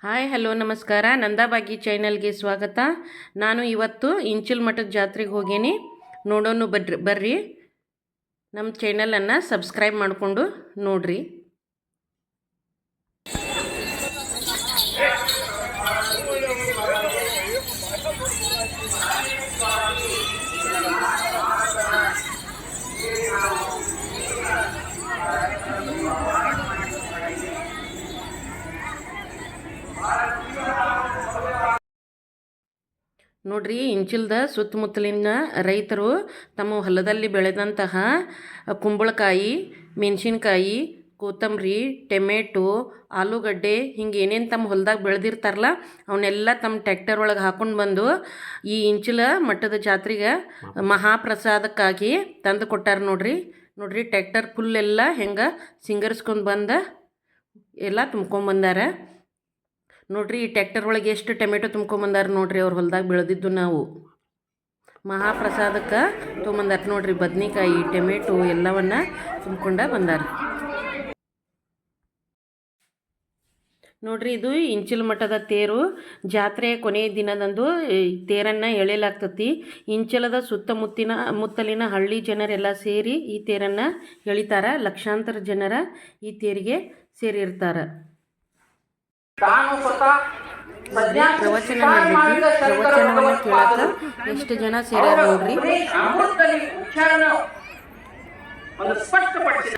Hi, hello, ನಮಸ್ಕಾರ. ನಂದಾಬಾಗಿ ಚಾನಲ್ಗೆ ಸ್ವಾಗತ. ನಾನು ಇವತ್ತು ಇಂಚಲ್ ಮಠದ ಜಾತ್ರೆಗೆ ಹೋಗೇನಿ. ನೋಡೋನು ಬರ್ರಿ ಬರ್ರಿ. ನಮ್ಮ ಚಾನಲನ್ನು ಸಬ್ಸ್ಕ್ರೈಬ್ ಮಾಡಿಕೊಂಡು ನೋಡ್ರಿ. ನೋಡ್ರಿ, ಇಂಚಿಲ್ದ ಸುತ್ತಮುತ್ತಲಿನ ರೈತರು ತಮ್ಮ ಹೊಲದಲ್ಲಿ ಬೆಳೆದಂತಹ ಕುಂಬಳಕಾಯಿ, ಮೆಣಸಿನ್ಕಾಯಿ, ಕೊತ್ತಂಬರಿ, ಟೆಮೆಟೊ, ಆಲೂಗಡ್ಡೆ ಹಿಂಗೆ ಏನೇನು ತಮ್ಮ ಹೊಲ್ದಾಗ ಬೆಳೆದಿರ್ತಾರಲ್ಲ, ಅವನ್ನೆಲ್ಲ ತಮ್ಮ ಟ್ಯಾಕ್ಟರ್ ಒಳಗೆ ಹಾಕೊಂಡು ಬಂದು ಈ ಇಂಚಿಲ ಮಟ್ಟದ ಜಾತ್ರೆಗೆ ಮಹಾಪ್ರಸಾದಕ್ಕಾಗಿ ತಂದು ಕೊಟ್ಟಾರ ನೋಡ್ರಿ. ನೋಡ್ರಿ ಟ್ಯಾಕ್ಟರ್ ಫುಲ್ ಎಲ್ಲ ಹೆಂಗೆ ಸಿಂಗರ್ಸ್ಕೊಂಡು ಬಂದು, ಎಲ್ಲ ತುಂಬ್ಕೊಂಬಂದಾರ ನೋಡ್ರಿ, ಈ ಟ್ಯಾಕ್ಟರ್ ಒಳಗೆ ಎಷ್ಟು ಟೊಮೆಟೊ ತುಂಬ್ಕೊಂಬಂದಾರ ನೋಡ್ರಿ ಅವ್ರ ಹೊಲ್ದಾಗ ಬೆಳೆದಿದ್ದು ನಾವು. ಮಹಾಪ್ರಸಾದಕ್ಕೆ ತೊಗೊಂಬಂದಾರ ನೋಡ್ರಿ, ಬದ್ನಿಕಾಯಿ, ಟೊಮೆಟೊ ಎಲ್ಲವನ್ನ ತುಂಬ್ಕೊಂಡ ಬಂದಾರ. ನೋಡ್ರಿ, ಇದು ಇಂಚಿಲ್ ಮಠದ ತೇರು. ಜಾತ್ರೆಯ ಕೊನೆಯ ದಿನದಂದು ತೇರನ್ನು ಎಳೆಯಲಾಗ್ತತಿ. ಇಂಚಲದ ಸುತ್ತಮುತ್ತಿನ, ಮುತ್ತಲಿನ ಹಳ್ಳಿ ಜನರೆಲ್ಲ ಸೇರಿ ಈ ತೇರನ್ನು ಎಳಿತಾರ. ಲಕ್ಷಾಂತರ ಜನರ ಈ ತೇರಿಗೆ ಸೇರಿರ್ತಾರೆ. ಪ್ರವಚನ ನಡೆದೈತಿ ಪ್ರವಚನವನ್ನು ಕೇಳಕ ಎಷ್ಟು ಜನ ಸೇರ್ಯಾರ ನೋಡ್ರಿ ಅಮೃತದಲ್ಲಿ ಉಚ್ಚಾರಣ ಒಂದು ಸ್ಪಷ್ಟಪಡಿಸಿದೆ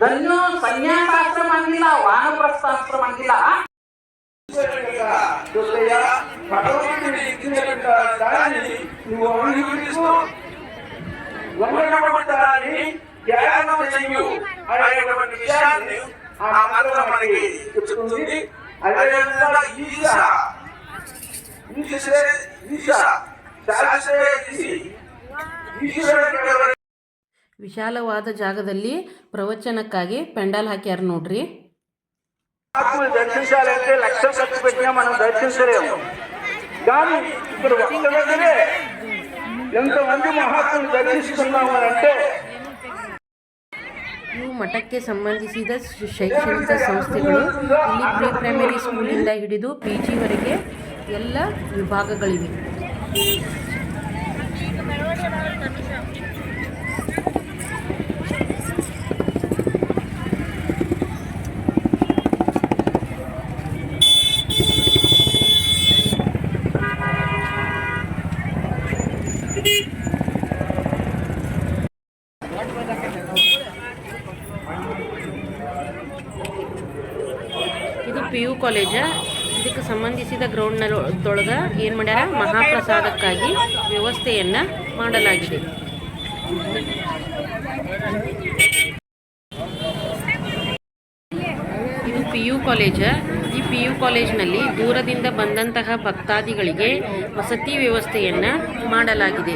ಧನ್ಯೋ ಸನ್ಯಾಸಾಶ್ರಮ ಅಂಗಿಲ್ಲ ವಾನಪ್ರಸ್ಥಾಶ್ರಮ ಅಂಗಿಲ್ಲ ಜೊತೆಯ ಭಗವಂತನ ಇದ್ದಿರಬೇಕ ದಾರಿ ನೀವು ಅಭಿವೃದ್ಧಿಸು గమనించబడ్డారని ధ్యానం చెయ్యు అనేటువంటి విషయాన్ని ఆ మాత్రం మనకి చెప్తుంది అదేవిధంగా ఈశ ఈశే ఈశ శాస్త్రే ఈసి ఈశ్వరుడు ఎవరు ವಿಶಾಲವಾದ ಜಾಗದಲ್ಲಿ ಪ್ರವಚನಕ್ಕಾಗಿ ಪೆಂಡಾಲ್ ಹಾಕ್ಯಾರ ನೋಡ್ರಿ ఆత్మను దర్శించాలంటే లక్షలు ఖర్చు పెట్టినా మనం దర్శించలేము కానీ ఇక్కడ ఒక్క దగ్గరే ఎంతమంది మహాత్ములు దర్శిస్తున్నాము అని అంటే ಇವು ಮಠಕ್ಕೆ ಸಂಬಂಧಿಸಿದ ಶೈಕ್ಷಣಿಕ ಸಂಸ್ಥೆಗಳು. ಇಲ್ಲಿ ಪ್ರೀ ಪ್ರೈಮರಿ ಸ್ಕೂಲಿಂದ ಹಿಡಿದು ಪಿ ಜಿವರೆಗೆ ಎಲ್ಲ ವಿಭಾಗಗಳಿವೆ. P U college. ಇದಕ್ಕೆ ಸಂಬಂಧಿಸಿದ ಗ್ರೌಂಡ್ನೊಳಗೆ ಏನು ಮಾಡ್ಯಾರ? ಮಹಾಪ್ರಸಾದಕ್ಕಾಗಿ ವ್ಯವಸ್ಥೆಯನ್ನ ಮಾಡಲಾಗಿದೆ. ಇದು ಪಿ ಯು ಕಾಲೇಜ. ಈ ಪಿ ಯು ಕಾಲೇಜಿನಲ್ಲಿ ದೂರದಿಂದ ಬಂದಂತಹ ಭಕ್ತಾದಿಗಳಿಗೆ ವಸತಿ ವ್ಯವಸ್ಥೆಯನ್ನ ಮಾಡಲಾಗಿದೆ.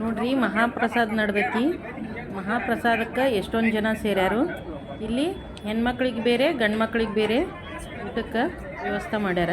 ನೋಡ್ರಿ, ಮಹಾಪ್ರಸಾದ್ ನಡ್ದೈತಿ ಮಹಾಪ್ರಸಾದಕ್ಕೆ ಎಷ್ಟೊಂದು ಜನ ಸೇರ್ಯಾರು. ಇಲ್ಲಿ ಹೆಣ್ಮಕ್ಳಿಗೆ ಬೇರೆ ಗಂಡು ಮಕ್ಳಿಗೆ ಬೇರೆ ಊಟಕ್ಕೆ ವ್ಯವಸ್ಥೆ ಮಾಡ್ಯಾರ.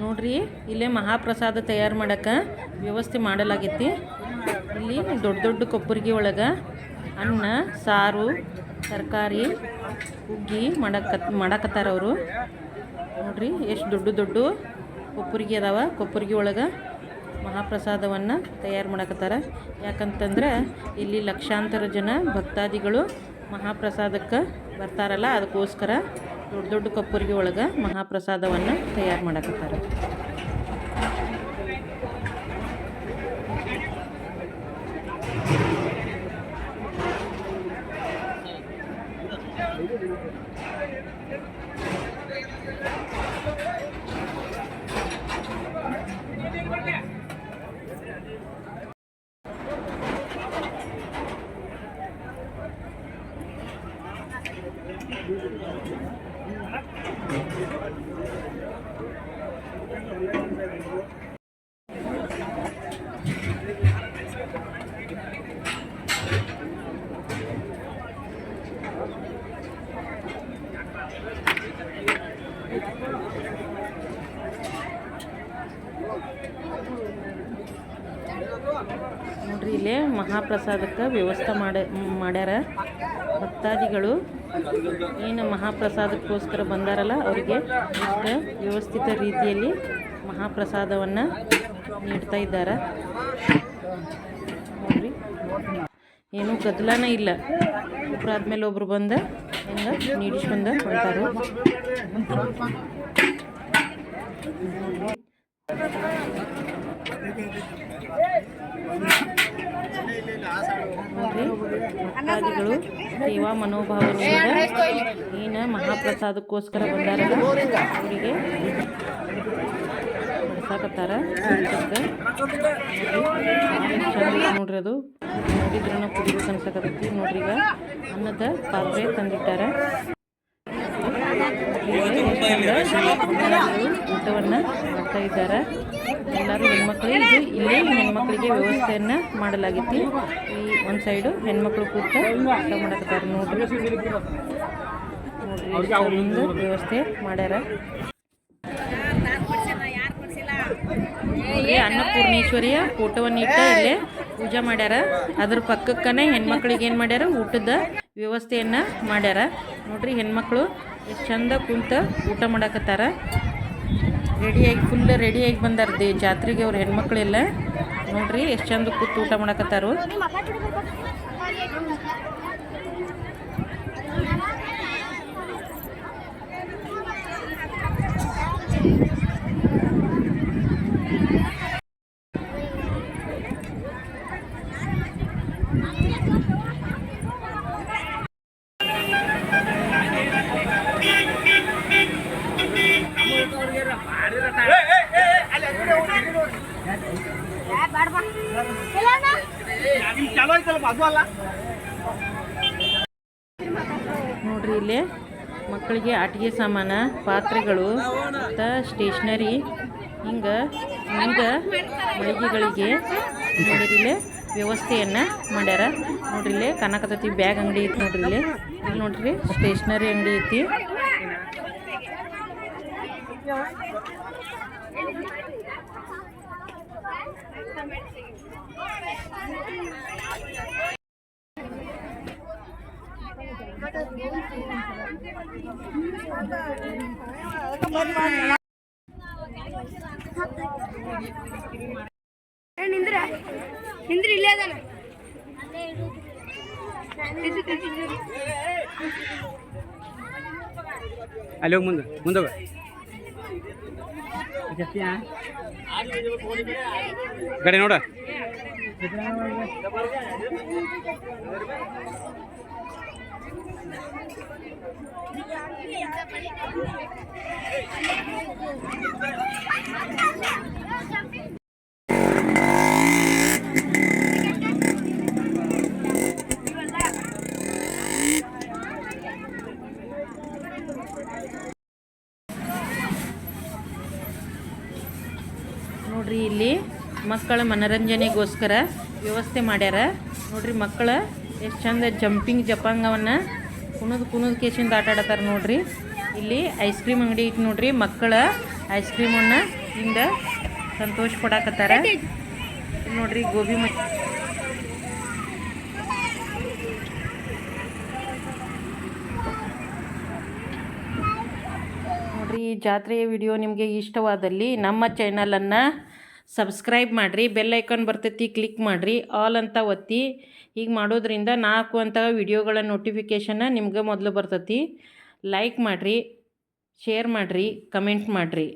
ನೋಡ್ರಿ, ಇಲ್ಲೇ ಮಹಾಪ್ರಸಾದ ತಯಾರು ಮಾಡಕ್ಕೆ ವ್ಯವಸ್ಥೆ ಮಾಡಲಾಗೈತಿ. ಇಲ್ಲಿ ದೊಡ್ಡ ದೊಡ್ಡ ಕೊಬ್ಬರಿಗೆ ಒಳಗೆ ಅನ್ನ, ಸಾರು, ತರಕಾರಿ, ಹುಗ್ಗಿ ಮಾಡಕ ಮಾಡಕತ್ತಾರ ಅವರು. ನೋಡ್ರಿ, ಎಷ್ಟು ದೊಡ್ಡ ದೊಡ್ಡ ಕೊಬ್ಬರಿಗೆ ಅದಾವ. ಕೊಬ್ಬರಿಗೆ ಒಳಗೆ ಮಹಾಪ್ರಸಾದವನ್ನು ತಯಾರು ಮಾಡಕತ್ತಾರ. ಯಾಕಂತಂದ್ರೆ ಇಲ್ಲಿ ಲಕ್ಷಾಂತರ ಜನ ಭಕ್ತಾದಿಗಳು ಮಹಾಪ್ರಸಾದಕ್ಕೆ ಬರ್ತಾರಲ್ಲ, ಅದಕ್ಕೋಸ್ಕರ ದೊಡ್ಡ ದೊಡ್ಡ ಕೊಪ್ಪರಿಗೆ ಒಳಗೆ ಮಹಾಪ್ರಸಾದವನ್ನು ತಯಾರು ಮಾಡಕತ್ತಾರ. ನೋಡ್ರಿ, ಇಲ್ಲೇ ಮಹಾಪ್ರಸಾದಕ್ಕೆ ವ್ಯವಸ್ಥೆ ಮಾಡ, ಮಾಡ್ಯಾರ. ಭಕ್ತಾದಿಗಳು ಏನು ಮಹಾಪ್ರಸಾದಕ್ಕೋಸ್ಕರ ಬಂದಾರಲ್ಲ, ಅವರಿಗೆ ವ್ಯವಸ್ಥಿತ ರೀತಿಯಲ್ಲಿ ಮಹಾಪ್ರಸಾದವನ್ನು ನೀಡ್ತಾ ಇದ್ದಾರೆ. ನೋಡ್ರಿ. ಏನು ಗದ್ದಲನ ಇಲ್ಲ. ಒಬ್ರು ಆದ್ಮೇಲೆ ಒಬ್ರು ಬಂದ, ಹಿಂಗೆ ನೀಡಿಸ್ಕೊಂಡ ಹೊಂಟಾರು. ಭಕ್ತಾದಿಗಳು ಸೇವಾ ಮನೋಭಾವದಿಂದ ಏನು ಮಹಾಪ್ರಸಾದಕ್ಕೋಸ್ಕರ ಬಂದಾರ. ಅವರಿಗೆ ಸಾಕತ್ತಾರ. ನೋಡ್ರಿ ಅದು. ನೋಡಿದ್ರೂ ಕುಡಿಬೇಕು ಅನ್ಸಕತ್ತೈತಿ ನೋಡ್ರಿ ಈಗ ಅನ್ನದ ಪಾತ್ರೆ ತಂದಿಟ್ಟಾರ. ಊಟವನ್ನ ಮಾಡ್ತಾ ಇದ್ದಾರೆ. ಎಲ್ಲರೂ ಹೆಣ್ಮಕ್ಳು ಇದು ಇಲ್ಲಿ ಹೆಣ್ಮಕ್ಳಿಗೆ ವ್ಯವಸ್ಥೆಯನ್ನು ಮಾಡಲಾಗಿತ್ತು. ಈ ಒಂದು ಸೈಡು ಹೆಣ್ಮಕ್ಳು ಕೂತ ಊಟ ಮಾಡಕತ್ತಾರೆ ನೋಡ್ರಿ. ನೋಡ್ರಿ ವ್ಯವಸ್ಥೆ ಮಾಡ್ಯಾರ. ಅನ್ನಪೂರ್ಣೇಶ್ವರಿಯ ಫೋಟೋವನ್ನು ಇಟ್ಟ ಇಲ್ಲಿ ಪೂಜೆ ಮಾಡ್ಯಾರ. ಅದ್ರ ಪಕ್ಕಕ್ಕನೆ ಹೆಣ್ಮಕ್ಳಿಗೆ ಏನು ಮಾಡ್ಯಾರ? ಊಟದ ವ್ಯವಸ್ಥೆಯನ್ನ ಮಾಡ್ಯಾರ. ನೋಡ್ರಿ ಹೆಣ್ಮಕ್ಳು ಎಷ್ಟು ಚಂದ ಕುಂತ ಊಟ ಮಾಡಕತ್ತಾರ. ರೆಡಿಯಾಗಿ ಫುಲ್ ರೆಡಿಯಾಗಿ ಬಂದಾರ ದೇ ಜಾತ್ರೆಗೆ ಅವ್ರ ಹೆಣ್ಮಕ್ಳೆಲ್ಲ. ನೋಡ್ರಿ ಎಷ್ಟು ಚಂದ ಕೂತು ಊಟ ಮಾಡಕತ್ತಾರು. ನೋಡ್ರಿ ಇಲ್ಲಿ ಮಕ್ಕಳಿಗೆ ಆಟಿಕೆ ಸಾಮಾನ, ಪಾತ್ರೆಗಳು ಮತ್ತು ಸ್ಟೇಷ್ನರಿ ಹಿಂಗೆ ವಿವಿಧ ಮಳಿಗೆಗಳಿಗೆ ಇಲ್ಲಿ ವ್ಯವಸ್ಥೆಯನ್ನು ಮಾಡ್ಯಾರ. ನೋಡ್ರಿ ಇಲ್ಲಿ ಕನಕತತಿ ಬ್ಯಾಗ್ ಅಂಗಡಿ ಐತಿ ನೋಡ್ರಿ ಇಲ್ಲಿ. ನೋಡ್ರಿ ಸ್ಟೇಷ್ನರಿ ಅಂಗಡಿ ಐತಿ. ನಿಂದ್ರ? ನಿಂದ್ರ ಇಲ್ಲೇ ಅದಾನ. ಅಲ್ಲಿ ಹೋಗಿ ಮುಂದೆ ಮುಂದೆ ಹೋಗ. ಕಡೆ ನೋಡ. ನೋಡ್ರಿ ಇಲ್ಲಿ ಮಕ್ಕಳ ಮನರಂಜನೆಗೋಸ್ಕರ ವ್ಯವಸ್ಥೆ ಮಾಡ್ಯಾರ. ನೋಡ್ರಿ ಮಕ್ಕಳ ಎಷ್ಟು ಚಂದ ಜಂಪಿಂಗ್ ಜಪಾಂಗವನ್ನು ಕುಣದ್ ಕುಣದ್ ಕೇಸಿಂದ ಆಟ ಆಡತ್ತಾರ ನೋಡ್ರಿ. ಇಲ್ಲಿ ಐಸ್ ಕ್ರೀಮ್ ಅಂಗಡಿ ಐತಿ ನೋಡ್ರಿ. ಮಕ್ಕಳ ಐಸ್ ಕ್ರೀಮ್ ಅನ್ನ ಹಿಂದ ಸಂತೋಷ ಪಡಾಕತ್ತಾರ ನೋಡ್ರಿ ಗೋಬಿ ಮಚ್ ನೋಡ್ರಿ ಜಾತ್ರೆಯ ವಿಡಿಯೋ ನಿಮಗೆ ಇಷ್ಟವಾದಲ್ಲಿ ನಮ್ಮ ಚಾನಲನ್ನು ಸಬ್ಸ್ಕ್ರೈಬ್ ಮಾಡಿರಿ, ಬೆಲ್ ಐಕಾನ್ ಬರ್ತೈತಿ, ಕ್ಲಿಕ್ ಮಾಡಿರಿ, ಆಲ್ ಅಂತ ಒತ್ತಿ. ಹೀಗೆ ಮಾಡೋದ್ರಿಂದ ನಾಲ್ಕು ಅಂತ ವಿಡಿಯೋಗಳ ನೋಟಿಫಿಕೇಷನ್ನ ನಿಮ್ಗೆ ಮೊದಲು ಬರ್ತೈತಿ. ಲೈಕ್ ಮಾಡಿರಿ ಶೇರ್ ಮಾಡಿರಿ ಕಮೆಂಟ್ ಮಾಡಿರಿ.